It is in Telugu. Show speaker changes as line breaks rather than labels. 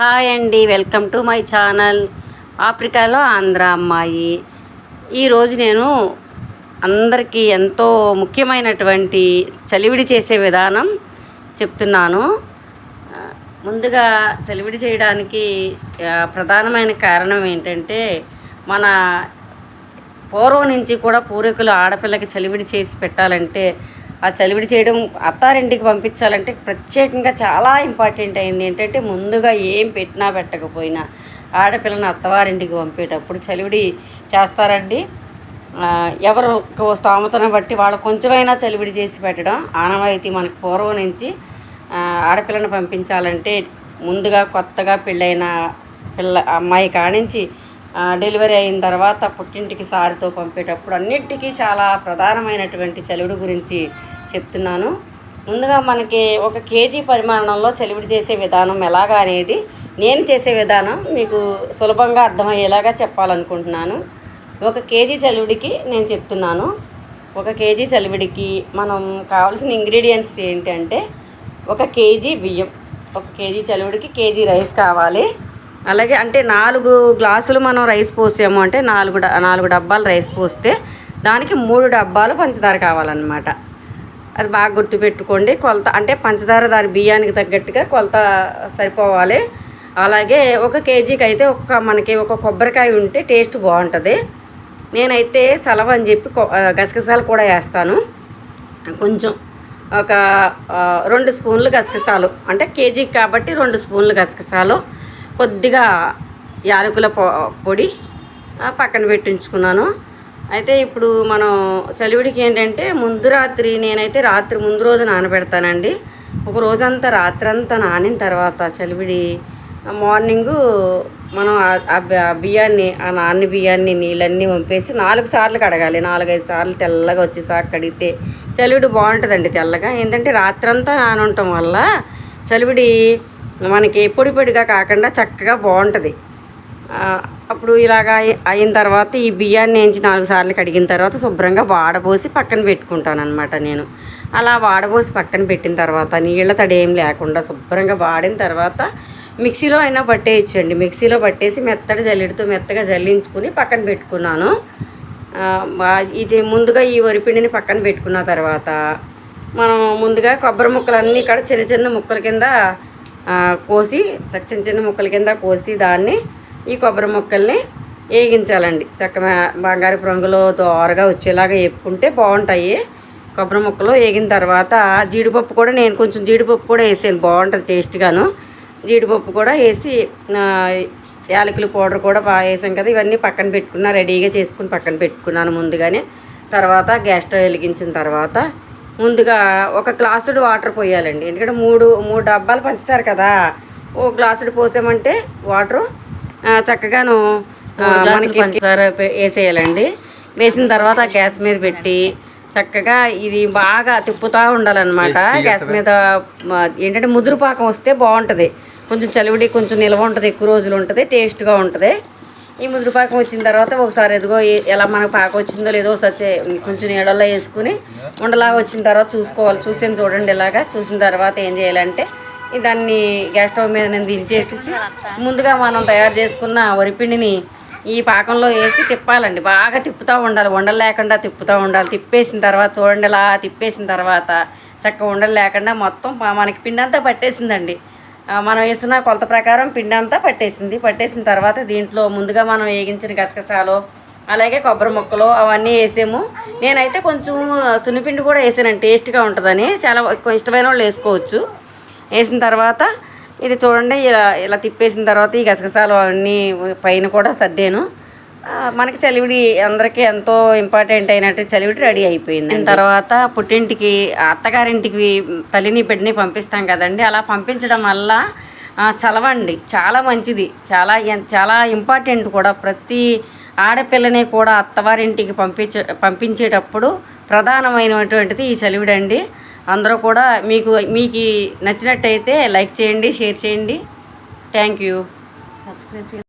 హాయ్ అండి వెల్కమ్ టు మై ఛానల్ ఆఫ్రికాలో ఆంధ్ర అమ్మాయి. ఈరోజు నేను అందరికీ ఎంతో ముఖ్యమైనటువంటి చలివిడి చేసే విధానం చెప్తున్నాను. ముందుగా చలివిడి చేయడానికి ప్రధానమైన కారణం ఏంటంటే మన పూర్వం నుంచి కూడా పూర్వీకులు ఆడపిల్లకి చలివిడి చేసి పెట్టాలంటే ఆ చలివిడి చేయడం అత్తారింటికి పంపించాలంటే ప్రత్యేకంగా చాలా ఇంపార్టెంట్ అయింది. ఏంటంటే ముందుగా ఏం పెట్టినా పెట్టకపోయినా ఆడపిల్లని అత్తవారింటికి పంపేటప్పుడు చలివిడి చేస్తారండి. ఎవరు స్తోమతను బట్టి వాళ్ళు కొంచెమైనా చలివిడి చేసి పెట్టడం ఆనవాయితీ మనకు పూర్వం నుంచి ఆడపిల్లని పంపించాలంటే ముందుగా కొత్తగా పెళ్ళైన పిల్ల అమ్మాయి కానించి డెలివరీ అయిన తర్వాత పుట్టింటికి సారితో పంపేటప్పుడు అన్నిటికీ చాలా ప్రధానమైనటువంటి చలివిడి గురించి చెప్తున్నాను. ముందుగా మనకి ఒక కేజీ పరిమాణంలో చలివిడి చేసే విధానం ఎలాగా అనేది నేను చేసే విధానం మీకు సులభంగా అర్థమయ్యేలాగా చెప్పాలనుకుంటున్నాను. ఒక కేజీ చలివిడికి నేను చెప్తున్నాను. ఒక కేజీ చలివిడికి మనం కావాల్సిన ఇంగ్రీడియంట్స్ ఏంటంటే ఒక కేజీ బియ్యం. ఒక కేజీ చలివిడికి కేజీ రైస్ కావాలి. అలాగే అంటే నాలుగు గ్లాసులు మనం రైస్ పోసాము అంటే నాలుగు డ- నాలుగు డబ్బాలు రైస్ పోస్తే దానికి మూడు డబ్బాలు పంచదార కావాలన్నమాట. అది బాగా గుర్తుపెట్టుకోండి. కొలత అంటే పంచదార దాని బియ్యానికి తగ్గట్టుగా కొలత సరిపోవాలి. అలాగే ఒక కేజీకి అయితే ఒక మనకి ఒక కొబ్బరికాయ ఉంటే టేస్ట్ బాగుంటుంది. నేనైతే సలవ అని చెప్పి గసగసాలు కూడా వేస్తాను. కొంచెం ఒక రెండు స్పూన్లు గసగసాలు. అంటే కేజీకి కాబట్టి రెండు స్పూన్లు గసగసాలు. కొద్దిగా యాలకుల పొ పొడి పక్కన పెట్టించుకున్నాను. అయితే ఇప్పుడు మనం చలివిడికి ఏంటంటే ముందు రాత్రి నేనైతే రాత్రి ముందు రోజు నానబెడతానండి. ఒక రోజంతా రాత్రంతా నానిన తర్వాత చలివిడి మార్నింగు మనం ఆ- ఆ బియ్యాన్ని ఆ నాన్న బియ్యాన్ని నీళ్ళన్నీ వంపేసి నాలుగు సార్లు కడగాలి. నాలుగైదు సార్లు తెల్లగా వచ్చేసాక కడిగితే చలివిడి బాగుంటుందండి తెల్లగా. ఏంటంటే రాత్రంతా నానుండటం వల్ల చలివిడి మనకి పొడి పొడిగా కాకుండా చక్కగా బాగుంటుంది. అప్పుడు ఇలాగా అయిన తర్వాత ఈ బియ్యాన్ని వేయించి నాలుగు సార్లు కడిగిన తర్వాత శుభ్రంగా వాడబోసి పక్కన పెట్టుకుంటాను అనమాట నేను. అలా వాడబోసి పక్కన పెట్టిన తర్వాత నీళ్ళ తడి ఏం లేకుండా శుభ్రంగా వాడిన తర్వాత మిక్సీలో అయినా పట్టేయచ్చండి. మిక్సీలో పట్టేసి మెత్తడి జల్లిడితో మెత్తగా జల్లించుకుని పక్కన పెట్టుకున్నాను. ఇది ముందుగా ఈ వరిపిండిని పక్కన పెట్టుకున్న తర్వాత మనం ముందుగా కొబ్బరి ముక్కలన్నీ ఇక్కడ చిన్న చిన్న ముక్కల కింద కోసి చక్క చిన్న చిన్న ముక్కల కింద కోసి దాన్ని ఈ కొబ్బరి ముక్కల్ని వేగించాలండి. చక్క బంగారపు రంగులో దోరగా వచ్చేలాగా వేపుకుంటే బాగుంటాయి. కొబ్బరి ముక్కలు వేగిన తర్వాత జీడిపప్పు కూడా నేను కొంచెం జీడిపప్పు కూడా వేసాను. బాగుంటుంది టేస్ట్గాను. జీడిపప్పు కూడా వేసి యాలకులు పౌడర్ కూడా బాగా వేసాం కదా ఇవన్నీ పక్కన పెట్టుకున్నా రెడీగా చేసుకుని పక్కన పెట్టుకున్నాను ముందుగానే. తర్వాత గ్యాస్ స్టవ్ వెలిగించిన తర్వాత ముందుగా ఒక గ్లాసుడు వాటర్ పోయాలండి. ఎందుకంటే మూడు మూడు డబ్బాలు పంచుతారు కదా. ఓ గ్లాసుడు పోసామంటే వాటరు చక్కగాను మనకి పంచదార వేసేయాలండి. వేసిన తర్వాత గ్యాస్ మీద పెట్టి చక్కగా ఇది బాగా తిప్పుతూ ఉండాలన్నమాట. గ్యాస్ మీద ఏంటంటే ముదురు పాకం వస్తే బాగుంటుంది కొంచెం చలివిడి కొంచెం నిల్వ ఉంటుంది ఎక్కువ రోజులు ఉంటుంది టేస్ట్గా ఉంటుంది. ఈ ముదురు పాకం వచ్చిన తర్వాత ఒకసారి ఎదుగో ఎలా మనకు పాకం వచ్చిందో లేదో ఒకసారి కొంచెం నీళ్ళల్లో వేసుకుని ఉండలాగా వచ్చిన తర్వాత చూసుకోవాలి. చూసిన చూడండి ఇలాగా. చూసిన తర్వాత ఏం చేయాలంటే దాన్ని గ్యాస్ స్టవ్ మీద నేను దించేసేసి ముందుగా మనం తయారు చేసుకున్న వరిపిండిని ఈ పాకంలో వేసి తిప్పాలండి. బాగా తిప్పుతూ ఉండాలి. ఉండలు లేకుండా తిప్పుతూ ఉండాలి. తిప్పేసిన తర్వాత చూడండి ఇలా తిప్పేసిన తర్వాత చక్కగా ఉండలు లేకుండా మొత్తం మనకి పిండి అంతా పట్టేసిందండి. మనం వేసిన కొలత ప్రకారం పిండి అంతా పట్టేసింది. పట్టేసిన తర్వాత దీంట్లో ముందుగా మనం వేగించిన గసగసాలు అలాగే కొబ్బరి ముక్కలు అవన్నీ వేసాము. నేనైతే కొంచెం సున్నిపిండి కూడా వేసానండి టేస్ట్గా ఉంటుందని. చాలా ఎక్కువ ఇష్టమైన వాళ్ళు వేసుకోవచ్చు. వేసిన తర్వాత ఇది చూడండి ఇలా ఇలా తిప్పేసిన తర్వాత ఈ గసగసాలు అన్నీ పైన కూడా సర్దాను. మనకి చలివిడి అందరికీ ఎంతో ఇంపార్టెంట్ అయినట్టు చలివిడి రెడీ అయిపోయింది దాని తర్వాత పుట్టింటికి అత్తగారింటికి తల్లిని బిడ్డని పంపిస్తాం కదండి. అలా పంపించడం వల్ల చలవండి. చాలా మంచిది. చాలా చాలా ఇంపార్టెంట్ కూడా. ప్రతి ఆడపిల్లని కూడా అత్తవారింటికి పంపించే పంపించేటప్పుడు ప్రధానమైనటువంటిది ఈ చలివిడండి అందరూ కూడా మీకు మీకు నచ్చినట్టయితే లైక్ చేయండి షేర్ చేయండి. Thank you. సబ్స్క్రైబ్